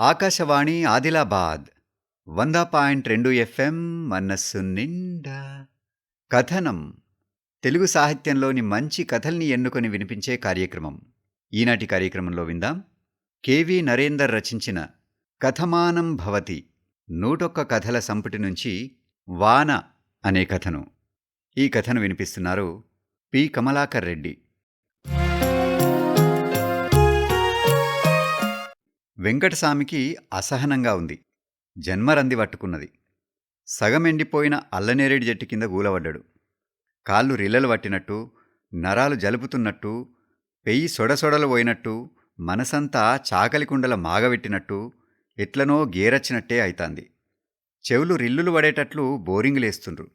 ఆకాశవాణి ఆదిలాబాద్ వంద పాయింట్ రెండు ఎఫ్ఎం మనస్సు నిండా. కథనం తెలుగు సాహిత్యంలోని మంచి కథల్ని ఎన్నుకొని వినిపించే కార్యక్రమం. ఈనాటి కార్యక్రమంలో విందాం. కెవి నరేందర్ రచించిన కథమానం భవతి నూటొక్క కథల సంపుటి నుంచి వాన అనే కథను. ఈ కథను వినిపిస్తున్నారు పి. కమలాకర్ రెడ్డి. వెంకటస్వామికి అసహనంగా ఉంది. జన్మరంది పట్టుకున్నది. సగం ఎండిపోయిన అల్లనేరేడు చెట్టు కింద గూలబడ్డాడు. కాళ్ళు రిల్లలు పట్టినట్టు నరాలు జలుపుతున్నట్టు పెయ్యి సొడసొడలు పోయినట్టు మనసంతా చాకలి కుండల మాగబెట్టినట్టు ఎట్లనో గేరచ్చినట్టే అయితాంది. చెవులు రిల్లులు పడేటట్లు బోరింగ్లేస్తుండ్రు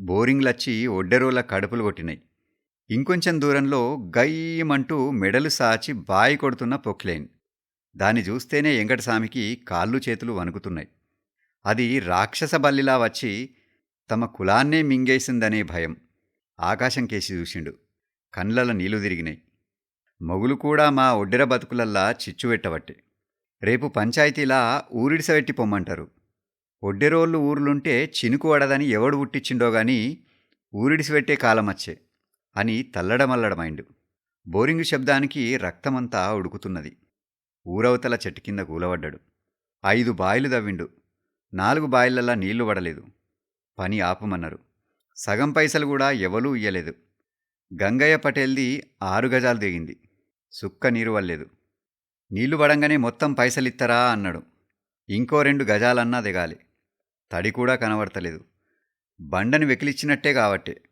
బోరింగ్లచ్చి ఒడ్డెరోల కడుపులు కొట్టినాయి. ఇంకొంచెం దూరంలో గయ్యమంటూ మెడలు సాచి బాయి కొడుతున్న పొక్లైన్. దాన్ని చూస్తేనే వెంకటస్వామికి కాళ్ళు చేతులు వణుకుతున్నాయి. అది రాక్షస బల్లిలా వచ్చి తమ కులాన్నే మింగేసిందనే భయం. ఆకాశం కేసి చూసిండు. కండ్లలో నీళ్ళు తిరిగినాయి. మొగులు కూడా మా ఒడ్డెర బతుకులల్లా చిచ్చు పెట్టబట్టే రేపు పంచాయతీలా ఊరిడిసబెట్టి పొమ్మంటారు. ఒడ్డెరోళ్ళు ఊర్లుంటే చినుకు వడదని ఎవడు పుట్టించిండో గాని ఊరిడిసిపెట్టే కాలమచ్చే అని తల్లడమల్లడమైండు. బోరింగు శబ్దానికి రక్తమంతా ఉడుకుతున్నది. ఊరవతల చెట్టు కింద కూలబడ్డాడు. ఐదు బాయిలు దవ్విండు. నాలుగు బాయిలల్లా నీళ్ళు పడలేదు. పని ఆపమన్నారు. సగం పైసలు కూడా ఎవలూ ఇయ్యలేదు. గంగయ్య పటేల్ది ఆరు గజాలు దిగింది. సుక్క నీరు వల్లేదు. నీళ్ళు పడంగానే మొత్తం పైసలిత్తరా అన్నాడు. ఇంకో రెండు గజాలన్నా దిగాలి. తడి కూడా కనబడతలేదు. బండని వెకిలిచ్చినట్టే కాబట్టే.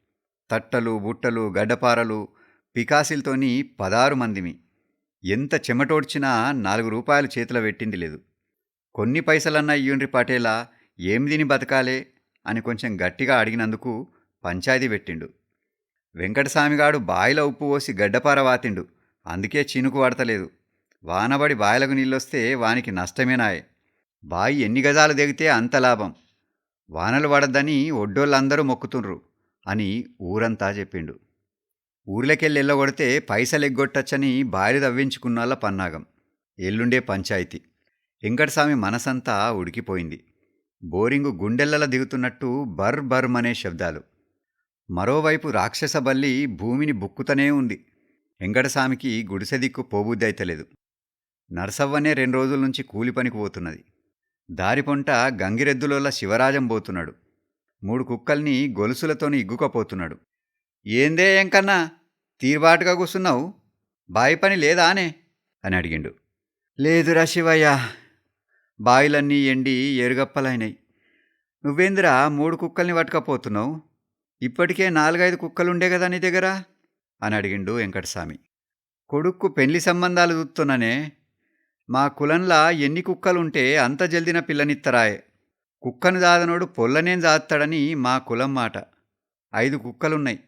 తట్టలు బుట్టలు గడ్డపారలు పికాసిల్తోని పదారు మందిమి. ఎంత చెమటోడ్చినా నాలుగు రూపాయలు చేతిలో పెట్టింది లేదు. కొన్ని పైసలన్నా ఇయ్యుండ్రి పటేలా ఏం తిని బతకాలే? అని కొంచెం గట్టిగా అడిగినందుకు పంచాయతీ పెట్టిండు. వెంకటస్వామిగాడు బాయిలో ఉప్పు పోసి గడ్డపార వాతిండు. అందుకే చినుకు పడతలేదు. వానబడి బాయలకు నీళ్ళొస్తే వానికి నష్టమేనాయే బాయి ఎన్ని గజాలు దిగితే అంత లాభం. వానలు పడద్దని ఒడ్డోళ్ళందరూ మొక్కుతుండ్రు అని ఊరంతా చెప్పిండు. ఊర్లకెళ్ళి ఎల్లగొడితే పైసలు ఎగ్గొట్టచ్చని బాయిలు తవ్వించుకున్నాళ్ళ పన్నాగం. ఎల్లుండే పంచాయతీ. వెంకటస్వామి మనసంతా ఉడికిపోయింది. బోరింగు గుండెల్లలా దిగుతున్నట్టు బర్ బర్మనే శబ్దాలు. మరోవైపు రాక్షస బల్లి భూమిని బుక్కుతనే ఉంది. వెంకటస్వామికి గుడిసె దిక్కు పోబుద్దైతలేదు నర్సవ్వనే రెండు రోజుల నుంచి కూలి పనికి పోతున్నది. దారిపొంట గంగిరెద్దులోలా శివరాజం పోతున్నాడు. మూడు కుక్కల్ని గొలుసులతోని ఇగ్గుకపోతున్నాడు. ఏందే ఎంకన్నా? తీరుబాటుగా కూర్చున్నావు బావి పని లేదానే అని? అడిగిండు. లేదురా శివయ్య బాయిలన్నీ ఎండి ఎరుగప్పలైనాయి నువ్వేందిరా మూడు కుక్కల్ని పట్టుకపోతున్నావు? ఇప్పటికే నాలుగైదు కుక్కలుండే కదా నీ దగ్గర? అని అడిగిండు వెంకటస్వామి. కొడుక్కు పెళ్ళి సంబంధాలు చూస్తున్నానే మా కులంలా ఎన్ని కుక్కలుంటే అంత జల్దిన పిల్లనిత్తరాయే. కుక్కను దాదనోడు పొల్లనేం దాస్తాడని మా కులం మాట. ఐదు కుక్కలున్నాయి.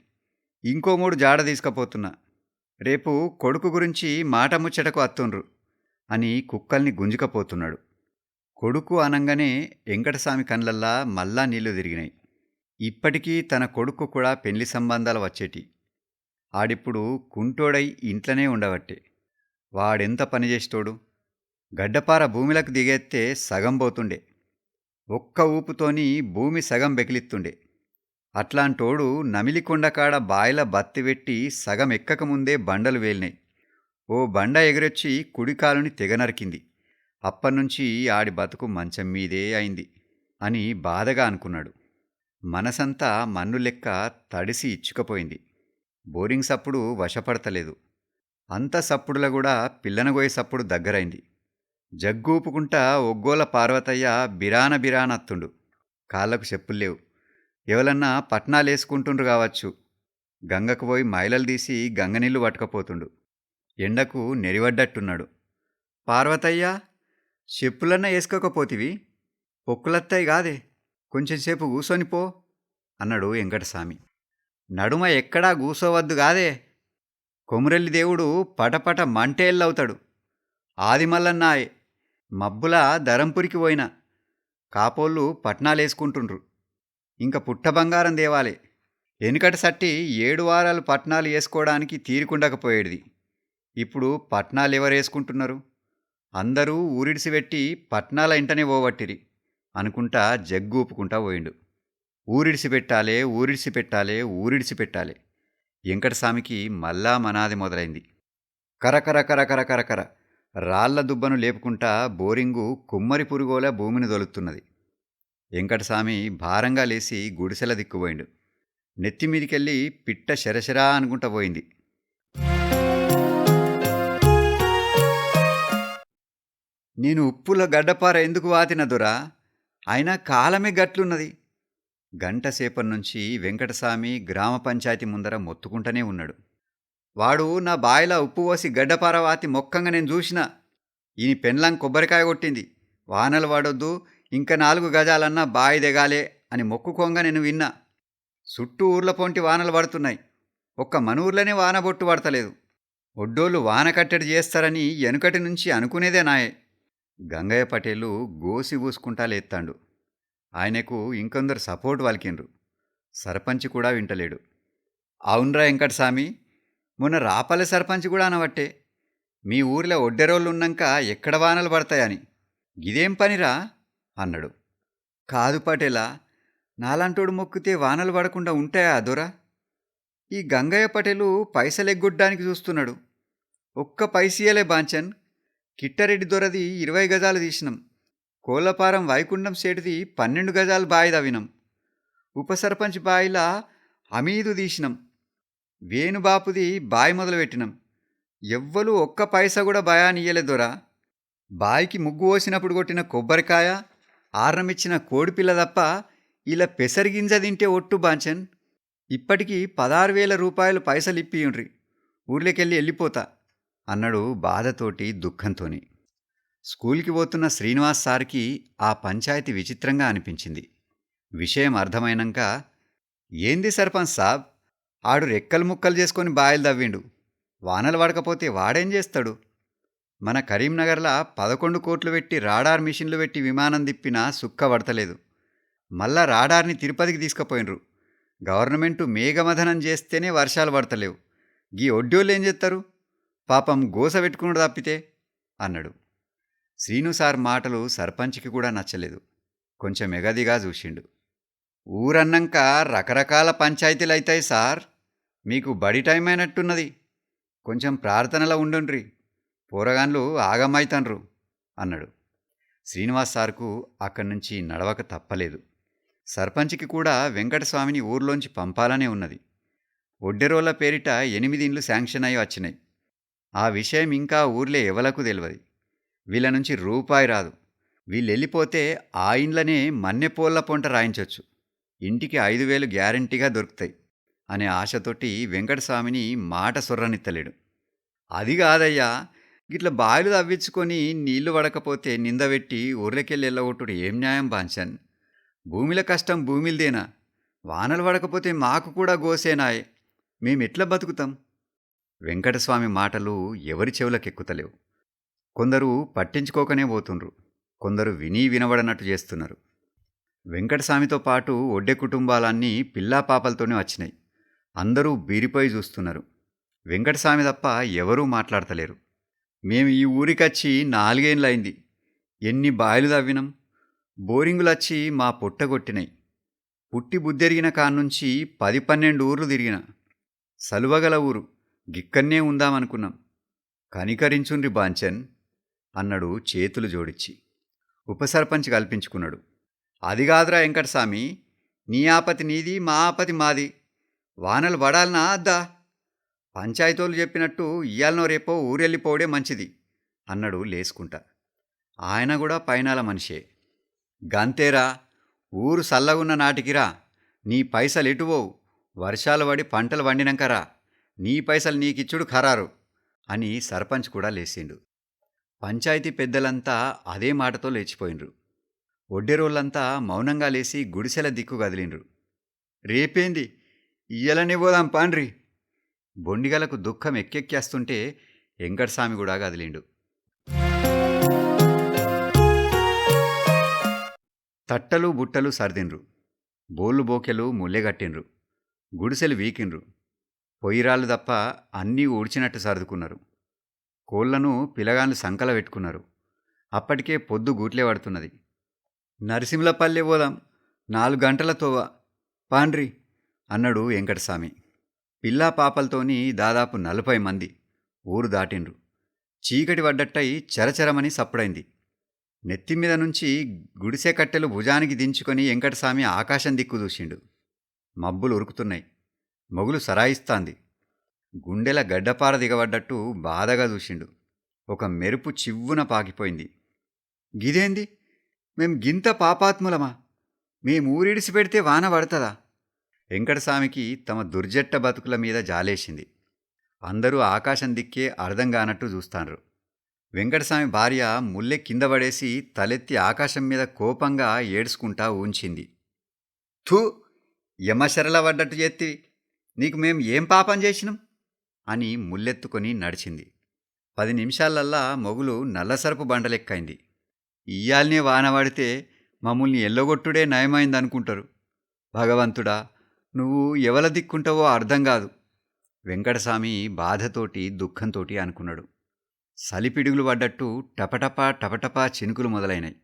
ఇంకో మూడు జాడ తీసుకపోతున్నా. రేపు కొడుకు గురించి మాట ముచ్చటకు అత్తుండ్రు అని కుక్కల్ని గుంజుకపోతున్నాడు. కొడుకు అనంగానే వెంకటస్వామి కళ్ళల్లా మళ్ళా నీళ్ళు తిరిగినాయి. ఇప్పటికీ తన కొడుకు కూడా పెళ్ళి సంబంధాలు వచ్చేటి. ఆడిప్పుడు కుంటోడై ఇంట్లోనే ఉండవట్టే వాడెంత పనిచేస్తోడు గడ్డపార భూమిలకు దిగేత్తే సగం పోతుండే. ఒక్క ఊపుతోని భూమి సగం బెకిలిత్తుండే. అట్లాంటోడు నమిలికొండకాడ బాయిల బత్తి పెట్టి సగం ఎక్కకముందే బండలు వేలినాయి ఓ బండ ఎగురొచ్చి కుడికాలుని తెగనరికింది. అప్పనుంచి ఆడి బతుకు మంచం మీదే అయింది అని బాధగా అనుకున్నాడు. మనసంతా మన్ను లెక్క తడిసి ఇచ్చుకపోయింది. బోరింగ్ సప్పుడు వశపడతలేదు. అంత సప్పుడుల కూడా పిల్లనగోయే సప్పుడు దగ్గరైంది. జగ్గూపుకుంటా ఒగ్గోల పార్వతయ్య బిరాన బిరానత్తుండు కాళ్ళకు చెప్పులు లేవు ఎవలన్నా పట్నాలేసుకుంటుండ్రు కావచ్చు. గంగకు పోయి మైలలు తీసి గంగనీళ్ళు పట్టుకపోతుండు. ఎండకు నెరివడ్డట్టున్నాడు. పార్వతయ్య చెప్పులన్నా వేసుకోకపోతివి పొక్కులత్తాయి కాదే. కొంచెంసేపు కూసోని పో అన్నాడు వెంకటస్వామి. నడుమ ఎక్కడా కూసోవద్దు కాదే. కొమురెల్లి దేవుడు పటపట మంటేళ్ళవుతాడు. ఆదిమల్లన్నాయే. మబ్బుల ధరంపురికి పోయిన. కాపోళ్ళు పట్నాలేసుకుంటుండ్రు. ఇంక పుట్ట బంగారం దేవాలే వెనుకటి సట్టి ఏడు వారాలు పట్నాలు వేసుకోవడానికి తీరుకుండకపోయేది ఇప్పుడు పట్నాలు ఎవరు వేసుకుంటున్నారు? అందరూ ఊరిడిసిపెట్టి పట్నాల ఇంటనే పోవట్టిరి అనుకుంటా జగ్గు ఊపుకుంటా పోయిండు. ఊరిడిసి పెట్టాలే ఊరిడిసి పెట్టాలే ఊరిడిసి పెట్టాలే. వెంకటస్వామికి మళ్ళా మనాది మొదలైంది. కరకర కరకర కరకర రాళ్ళ దుబ్బను లేపుకుంటా బోరింగు కుమ్మరి పురుగోల భూమిని దొలుతున్నది. వెంకటస్వామి భారంగా లేచి గుడిసెల దిక్కుపోయిండు నెత్తిమీదికెళ్ళి పిట్ట శరశరా అనుకుంటా పోయింది. నేను ఉప్పుల గడ్డపార ఎందుకు వాతిన దొరా? అయినా కాలమే గట్లున్నది. గంటసేపటి నుంచి వెంకటస్వామి గ్రామ పంచాయతీ ముందర మొత్తుకుంటూనే ఉన్నాడు. వాడు నా బాయిలా ఉప్పు పోసి గడ్డపార వాతి మొక్కంగా నేను చూసిన. ఈయన పెన్లాం కొబ్బరికాయ కొట్టింది. వానలు వాడొద్దు ఇంకా నాలుగు గజాలన్నా బాయి దిగాలే అని మొక్కుకోంగా నేను విన్నా. చుట్టూ ఊర్ల పొంటి వానలు పడుతున్నాయి. ఒక్క మన ఊర్లోనే వాన బొట్టు పడతలేదు. ఒడ్డోళ్ళు వాన కట్టడి చేస్తారని వెనుకటి నుంచి అనుకునేదే నాయే. గంగయ్య పటేలు గోసి ఊసుకుంటా లేత్తాండు ఆయనకు ఇంకొందరు సపోర్ట్ వాలికిండ్రు. సర్పంచ్ కూడా వింటలేడు. అవునరా వెంకటస్వామి మొన్న రాపల్లె సర్పంచ్ కూడా అనవట్టే మీ ఊరిలో ఒడ్డెరోళ్ళు ఉన్నాక ఎక్కడ వానలు పడతాయని. ఇదేం పనిరా? అన్నాడు. కాదు పటేలా నాలాంటోడు మొక్కితే వానలు పడకుండా ఉంటాయా దొరా? ఈ గంగయ్య పటేలు పైసలు ఎగ్గొట్టడానికి చూస్తున్నాడు. ఒక్క పైసీయలే బాంచన్. కిట్టరెడ్డి దొరది ఇరవై గజాలు తీసినాం. కోలపారం వైకుంఠం సేటిది పన్నెండు గజాలు బాయి తవ్వినాం ఉప సర్పంచ్ బాయిలా అమీదు తీసినాం. వేణుబాపుది బాయి మొదలుపెట్టినాం. ఎవ్వరూ ఒక్క పైసా కూడా భయానియ్యలే దొరా. బాయికి ముగ్గు పోసినప్పుడు కొట్టిన కొబ్బరికాయ ఆర్నమిచ్చిన కోడిపిల్ల తప్ప ఇలా పెసరిగింజ తింటే ఒట్టు బాంచన్. ఇప్పటికీ పదహారు వేల రూపాయలు పైసలు ఇప్పియుండ్రి. ఊర్లోకెళ్ళి వెళ్ళిపోతా అన్నాడు బాధతోటి దుఃఖంతోని. స్కూల్కి పోతున్న శ్రీనివాస్ సార్కి ఆ పంచాయతీ విచిత్రంగా అనిపించింది. విషయం అర్థమైనాక ఏంది సర్పంచ్ సాబ్? ఆడు రెక్కలు ముక్కలు చేసుకొని బాయలు తవ్విండు. వానలు పడకపోతే వాడేం చేస్తాడు? మన కరీంనగర్లా పదకొండు కోట్లు పెట్టి రాడార్ మిషన్లు పెట్టి విమానం దిప్పినా సుక్క పడతలేదు. మళ్ళా రాడార్ని తిరుపతికి తీసుకుపోయినరు. గవర్నమెంటు మేఘమథనం చేస్తేనే వర్షాలు పడతలేవు. గీ ఒడ్డోళ్ళు ఏం చేస్తారు పాపం గోస పెట్టుకున్నాడు తప్పితే? అన్నాడు. శ్రీను సార్ మాటలు సర్పంచ్కి కూడా నచ్చలేదు. కొంచెం ఎగదిగా చూసిండు. ఊరన్నాక రకరకాల పంచాయతీలు అవుతాయి సార్. మీకు బడి టైం అయినట్టున్నది. కొంచెం ప్రార్థనలో ఉండుండ్రి. పోరగాన్లు ఆగమైతన్రు అన్నాడు. శ్రీనివాస్ సార్కు అక్కడి నుంచి నడవక తప్పలేదు. సర్పంచ్కి కూడా వెంకటస్వామిని ఊర్లోంచి పంపాలనే ఉన్నది. ఒడ్డెరోల పేరిట ఎనిమిది ఇండ్లు శాంక్షన్ అయి వచ్చినాయి. ఆ విషయం ఇంకా ఊర్లే ఎవలకు తెలియదు వీళ్ళ నుంచి రూపాయి రాదు. వీళ్ళు వెళ్ళిపోతే ఆ ఇండ్లనే మన్నెపోళ్ళ పొంట రాయించవచ్చు ఇంటికి ఐదు వేలు గ్యారంటీగా దొరుకుతాయి అనే ఆశతోటి వెంకటస్వామిని మాట సొర్రనిత్తలేడు. అది కాదయ్యా గిట్ల బావిలు తవ్వించుకొని నీళ్ళు పడకపోతే నిందబెట్టి ఊర్లకెళ్ళి వెళ్ళగొట్టుడు ఏం న్యాయం బాంచన్ భూమిల కష్టం భూమిలదేనా? వానలు పడకపోతే మాకు కూడా గోసేనాయ్. మేమెట్లా బతుకుతాం? వెంకటస్వామి మాటలు ఎవరి చెవులకెక్కుతలేవు. కొందరు పట్టించుకోకనే పోతుండ్రు. కొందరు విని వినబడనట్టు చేస్తున్నారు. వెంకటస్వామితో పాటు ఒడ్డె కుటుంబాలన్నీ పిల్లా పాపలతోనే వచ్చినాయి. అందరూ బీరిపోయి చూస్తున్నారు. వెంకటస్వామి తప్ప ఎవరూ మాట్లాడతలేరు. మేము ఈ ఊరికొచ్చి నాలుగేండ్లయింది. ఎన్ని బాయిలు తవ్వినాం. బోరింగులొచ్చి మా పొట్టగొట్టినాయి పుట్టి బుద్ధెరిగిన కాన్నుంచి పది పన్నెండు ఊర్లు తిరిగిన. సలువగల ఊరు. గిక్కన్నే ఉందామనుకున్నాం. కనికరించుండ్రి బాంచన్ అన్నాడు చేతులు జోడించి. ఉపసర్పంచ్ కల్పించుకున్నాడు. అది కాదురా వెంకటస్వామి. నీ ఆపతి నీది మా ఆపతి మాది. వానలు పడాలనా అద్దా? పంచాయతీలు చెప్పినట్టు ఇయ్యాలనో రేపో ఊరెళ్ళిపోవడే మంచిది అన్నాడు లేసుకుంటా. ఆయన కూడా పైనాల మనిషే. గంతేరా ఊరు సల్లగున్న నాటికిరా నీ పైసలు ఎటువోవు వర్షాలు పడి పంటలు వండినాకరా నీ పైసలు నీకిచ్చుడు ఖరారు అని సర్పంచ్ కూడా లేచిండు పంచాయతీ పెద్దలంతా అదే మాటతో లేచిపోయిండ్రు. ఒడ్డెరోళ్ళంతా మౌనంగా లేచి గుడిసెల దిక్కు కదిలిండ్రు. రేపేంది? ఇయ్యలనే పోదాం పాండ్రి బొండిగలకు దుఃఖం ఎక్కెక్కేస్తుంటే వెంకటస్వామి కూడా కదిలిండు. తట్టలు బుట్టలు సర్దిండ్రు. బోళ్ళు బోకెలు ముల్లెగట్టిండ్రు గుడిసెలు వీకిండ్రు. పొయ్యిరాళ్ళు తప్ప అన్నీ ఊడ్చినట్టు సర్దుకున్నారు. కోళ్ళను పిలగాన్లు సంకల పెట్టుకున్నారు. అప్పటికే పొద్దు గూట్లే పడుతున్నది. నరసింహలపల్లె పోదాం. నాలుగు గంటల తోవ. పాండ్రి అన్నాడు వెంకటస్వామి. పిల్లా పాపలతోని దాదాపు నలభై మంది ఊరు దాటిండ్రు. చీకటి పడ్డట్టయి చరచరమని సప్పుడైంది. నెత్తిమీద నుంచి గుడిసె కట్టెలు భుజానికి దించుకొని వెంకటస్వామి ఆకాశం దిక్కు చూసిండు. మబ్బులు ఉరుకుతున్నాయి. మొగులు సరాయిస్తాంది. గుండెల గడ్డపార దిగబడ్డట్టు బాధగా చూసిండు. ఒక మెరుపు చివ్వున పాకిపోయింది. గిదేంది? మేం గింత పాపాత్ములమా? మేమూరిడిసి పెడితే వాన పడుతుందా? వెంకటస్వామికి తమ దుర్జట్ట బతుకుల మీద జాలేసింది. అందరూ ఆకాశం దిక్కే అర్థం కానట్టు చూస్తాండ్రు. వెంకటస్వామి భార్య ముల్లె కింద పడేసి తలెత్తి ఆకాశం మీద కోపంగా ఏడ్చుకుంటా ఊంచింది. థూ! యమశరల పడ్డట్టు చేత్తి నీకు మేం ఏం పాపం చేసినాం? అని ముల్లెత్తుకొని నడిచింది. పది నిమిషాలల్లా మొగులు నల్లసరపు బండలెక్కైంది ఇయ్యాలనే వాన పడితే మమ్మల్ని ఎల్లగొట్టుడే నయమైందనుకుంటారు. భగవంతుడా నువ్వు ఎవల దిక్కుంటావో అర్థం కాదు. వెంకటస్వామి బాధతోటి దుఃఖంతోటి అనుకున్నాడు. సలిపిడుగులు పడ్డట్టు టపటపా టపటపా చినుకులు మొదలైనాయి.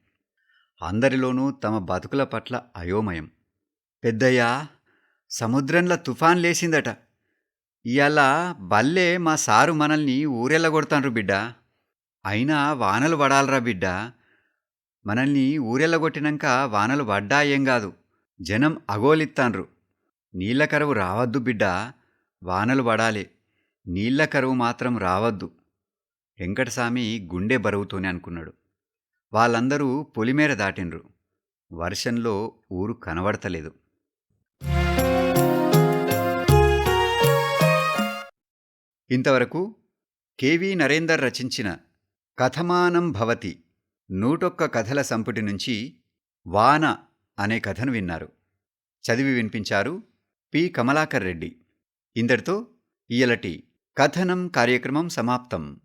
అందరిలోనూ తమ బతుకుల పట్ల అయోమయం. పెద్దయ్యా సముద్రంలో తుఫాన్ లేసిందట. ఇవాళ బల్లే మా సారు మనల్ని ఊరెళ్ళగొడతాన్రు బిడ్డ. అయినా వానలు పడాలరా బిడ్డ. మనల్ని ఊరెళ్ళగొట్టినాక వానలు పడ్డా ఏం కాదు. జనం అగోలిత్తాన్రు నీళ్ళ కరువు రావద్దు బిడ్డ వానలు పడాలి. నీళ్ళ కరువు మాత్రం రావద్దు. వెంకటస్వామి గుండె బరువుతోనే అనుకున్నాడు. వాళ్ళందరూ పొలిమేర దాటిండ్రు. వర్షంలో ఊరు కనబడతలేదు. ఇంతవరకు కెవి నరేందర్ రచించిన కథమానం భవతి నూటొక్క కథల సంపుటి నుంచి వాన అనే కథను విన్నారు. చదివి వినిపించారు పి. కమలాకర్ రెడ్డి. ఇందరితో ఇయలటి కథనం కార్యక్రమం సమాప్తం.